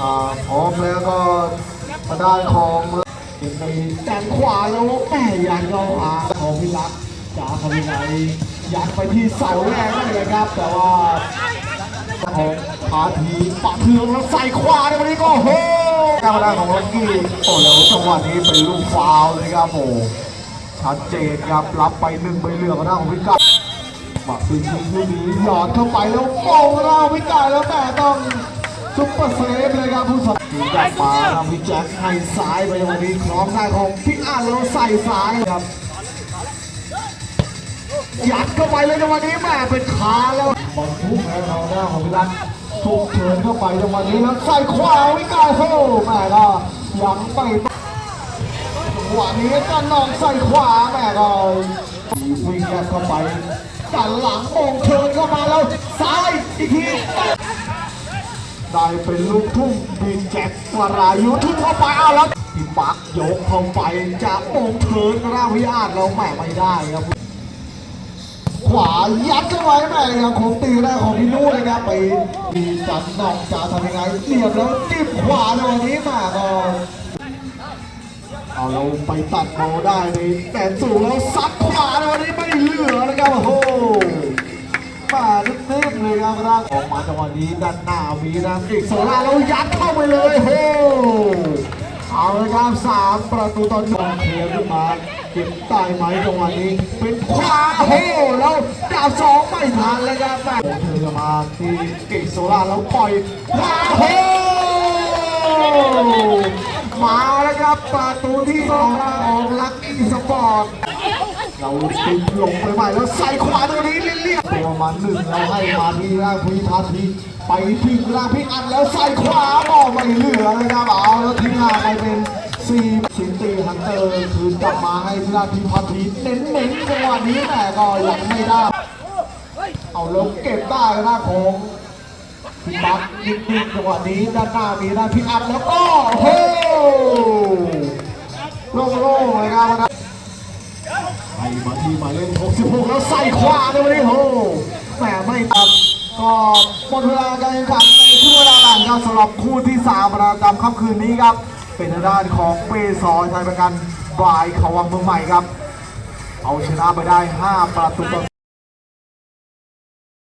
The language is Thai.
อ่าพร้อมแล้วก็ทางด้านของเป็นในแกนขวาแล้วแม่ยันเข้าหาของพิรักจ่าคำวินัยยัดไปที่เสาแรกนั่นเลยครับ แต่ว่าของพาทีปะเทืองแล้วใส่ขวาในวันนี้ก็โหการทำงาของล็อกกี้โอ้แล้วจังหวะนี้เป็นลูกฟาวเลยครับโอ้ชัดเจนครับรับไปหนึ่งใบเหลืองทางด้าของพิกัดมาปืนยิงลูกนี้หยอดเข้าไปแล้วโป่งเราไม่ไกลแล้วแม่ต้อง ซุปเปอร์เซฟเลยครับผู้สอนยิงกลับมาครับพี่แจ็คให้ซ้ายไปวันนี้คล้องได้ของพี่อันแล้วใส่ซ้ายครับยัดเข้าไปเลยในวันนี้แม่เป็นขาแล้วบอลพุ่งแล้วเราหน้าของพี่รัตถูกเชิญเข้าไปในวันนี้แล้วใส่ขวาไม่ไกลโอ้แม่ก็ยังไปจังหวะนี้ก็นองใส่ขวาแม่ก็วิ่งแยกเข้าไปตันหลังโมงเชิญ ได้เป็นลูกทุ่งบีแจ็ควรายุทุ่งเข้าไปเอาแล้วพี่ปักยกเข้าไปจากโมงเชิญราพิอาจเราแหม่ไม่ได้ครับ ขวายัดเข้าไว้แม่ยังคงตีได้ของพี่นู่นเลยครับไปมีจันนองจะทำยังไงเรียบแล้วจิ้มขวาในวันนี้มาก็เอาเราไปตัดบอลได้ในแต่สูงแล้วซัดขวาในวันนี้ไม่เหลือนะครับโอ้ โหมาลึกๆเลยครับร่างออกมาจังหวะนี้ด้านหน้ามีน้ำอีกโซล่าแล้วยัดเข้าไปเลยโอ้โหเอาเลยครับสามประตูต่อหนึ่งเคลียร์ขึ้นมาเก็บใต้ไหมจังหวะนี้ เป็นขวาโอ้แล้วดาวสองไม่ทันเลยครับแม่เธอมาที่เก่งโซล่าแล้วปล่อยขวาโอ้มาแล้วครับประตูที่สองของลักกี้สปอร์ต เราติดลงไปใหม่แล้วใส่ขวาตัวนี้เรียบๆตัวมาหนึ่งเราให้มาที่ร่างพีทาทีไปที่ร่างพี่อันแล้วใส่ขวาบอกไม่เหลือเลยครับเอาแล้วทิ้งห่างไปเป็นสี่สินตีฮันเตอร์คืนกลับมาให้ที่ร่าพีทาทีเน้นๆจังหวะนี้แต่ก็ยังไม่ได้ เอาล้วเก็บได้นะของพี่ปั๊บนิ่งๆจังหวะนี้ด้านหน้ามีด้านพี่อัดแล้วก็โอ้โหโล่งๆเลยครับนะ ไปมาที่หมายเลข66 แล้วใส่ขวาเลยวันนี้โหแหมไม่ตัดก็หมดเวลาการแข่งขันในช่วงเวลาหลังครับสำหรับคู่ที่3ประจำค่ำคืนนี้ครับ เป็นทางด้านของเปซอไทยประกันบายเขาวังเมืองใหม่ครับ เอาชนะไปได้ 5 ประตูต่อ